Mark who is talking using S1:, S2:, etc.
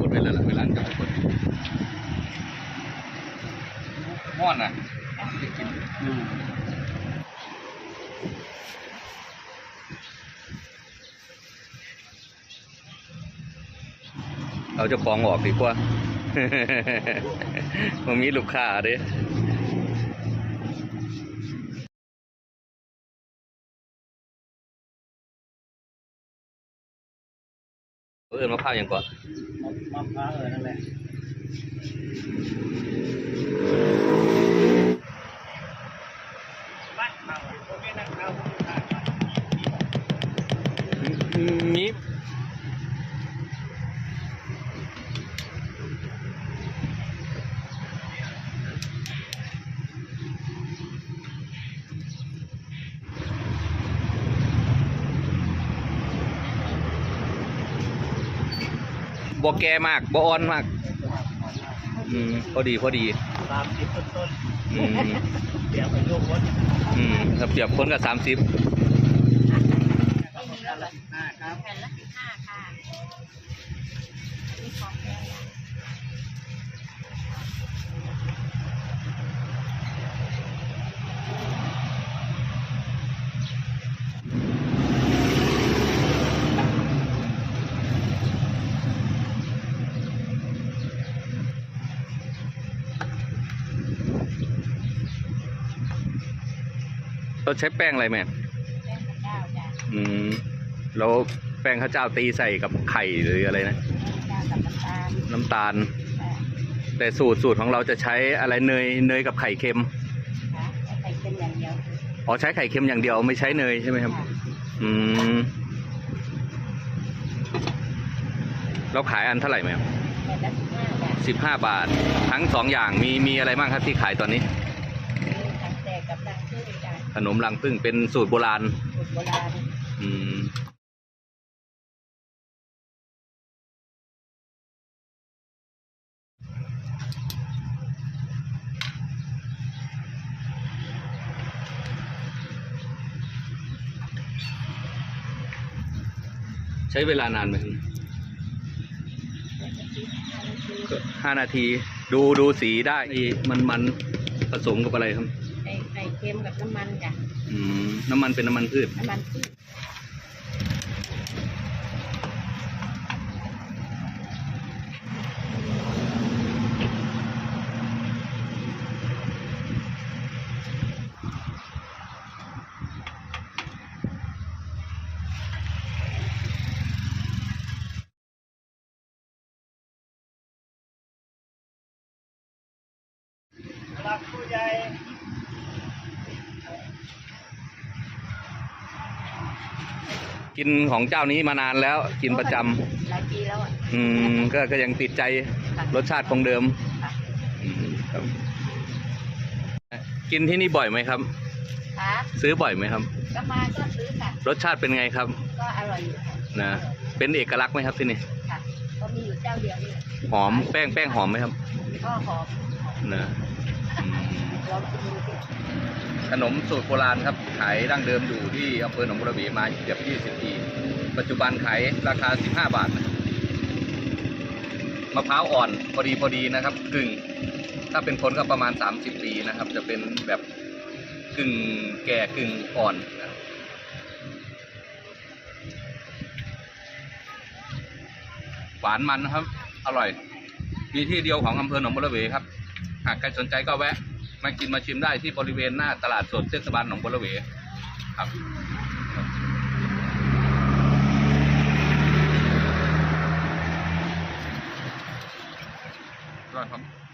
S1: กดไปแล้วล่ะเวลาจะไปกดม่อนอะจะกิน
S2: อืม
S1: เอาเจ้าของออกดีกว่า มันมีลูกค้าเด้ เออมะพร้าวอย่างก่อน
S2: มะพร้าวเออนั่นแหละบ้านเราโอเคนะครั บ
S1: มีบ่แก่มากบ่อ่อนมาก อืมพอดีพอดี
S2: สามสิบต้นต้น
S1: อืม
S2: เดี๋ยวไปลูกวัด
S1: อืมถ้าเปรียบคนกับสามสิบ
S2: ขอบคุณครับอ่าครับ
S3: แผ่นละสิบห้าค่ะนี่ของแพงอะ
S1: เราใช้แป้งอะไรแม่
S3: แป้งข้าวเจ้าจ้ะ
S1: อืมแล้วแป้งข้าวเจ้าตีใส่กับไข่หรืออะไรนะ
S3: เจ้ากับน้ำตาล
S1: น้ำตาล
S3: ค่ะ
S1: แต่สูตรสูตรของเราจะใช้อะไรเนยเนยกับไข่เค็ม
S3: ค่ะไข่เค็มอย่างเดียว
S1: อ๋อใช้ไข่เค็มอย่างเดียวไม่ใช้เนยใช่ไหมครับ
S3: ค่ะ
S1: อืมเราขายอันเท่าไหร่ไหม
S3: แผ่นละสิบห้าจ้ะ
S1: สิบห้าบาท ทั้งสองอย่างมีมีอะไรบ้างครับที่ขายตอนนี้
S3: มีขันแตกกับรังพึ่งจ้ะ
S1: ขนมรังผึ้งเป็นสูตรโบราณ
S3: สูตรโบราณ
S1: อืมใช้เวลานานไหมครับก็ห้านาที ดูดูสีได้ มันมันผสมกับอะไรครับ
S3: ไข่ไข่เค็มกับน้ำมันจ้ะ
S1: อืมน้ำมันเป็นน้ำมันพืช
S3: น้ำมันพืช
S2: รักผู้ใหญ่
S1: กินของเจ้านี้มานานแล้ว กินประจำ
S3: หลายปีแล้วอะ
S1: อืมก็ก็ยังติดใจ
S3: ค่ะ
S1: รสชาติคงเดิม
S3: ค่ะ
S1: อืมครับ กินที่นี่บ่อยไหมครับ
S3: ค่ะ
S1: ซื้อบ่อยไหมครับ
S3: ก็มาก็ซื้อค่ะ
S1: รสชาติเป็นไงครับ
S3: ก็อร่อยอยู่ค่ะ
S1: นะเป็นเอกลักษณ์ไหมครับที่นี่
S3: ค่ะ ก็มีอยู่เจ้าเดียวนี่
S1: หอมแป้งแป้งหอมไหมครับ
S3: ก็หอม
S1: นะอืม
S3: ลองกินดูสิ
S1: ขนมสูตรโบราณครับ ขายดั้งเดิมอยู่ที่อำเภอหนองบัวระเวมาเกือบ 20 ปี ปัจจุบันขายราคา 15 บาทนะครับมะพร้าวอ่อนพอดีพอดีนะครับ กึ่ง ถ้าเป็นคนก็ประมาณ 30 ปีนะครับ จะเป็นแบบกึ่งแก่กึ่งอ่อนนะหวานมันนะครับ อร่อย มีที่เดียวของอำเภอหนองบัวระเวครับ หากใครสนใจก็แวะ มากินมาชิมได้ที่บริเวณหน้าตลาดสดเทศบาลหนองบัวระเวครับครับ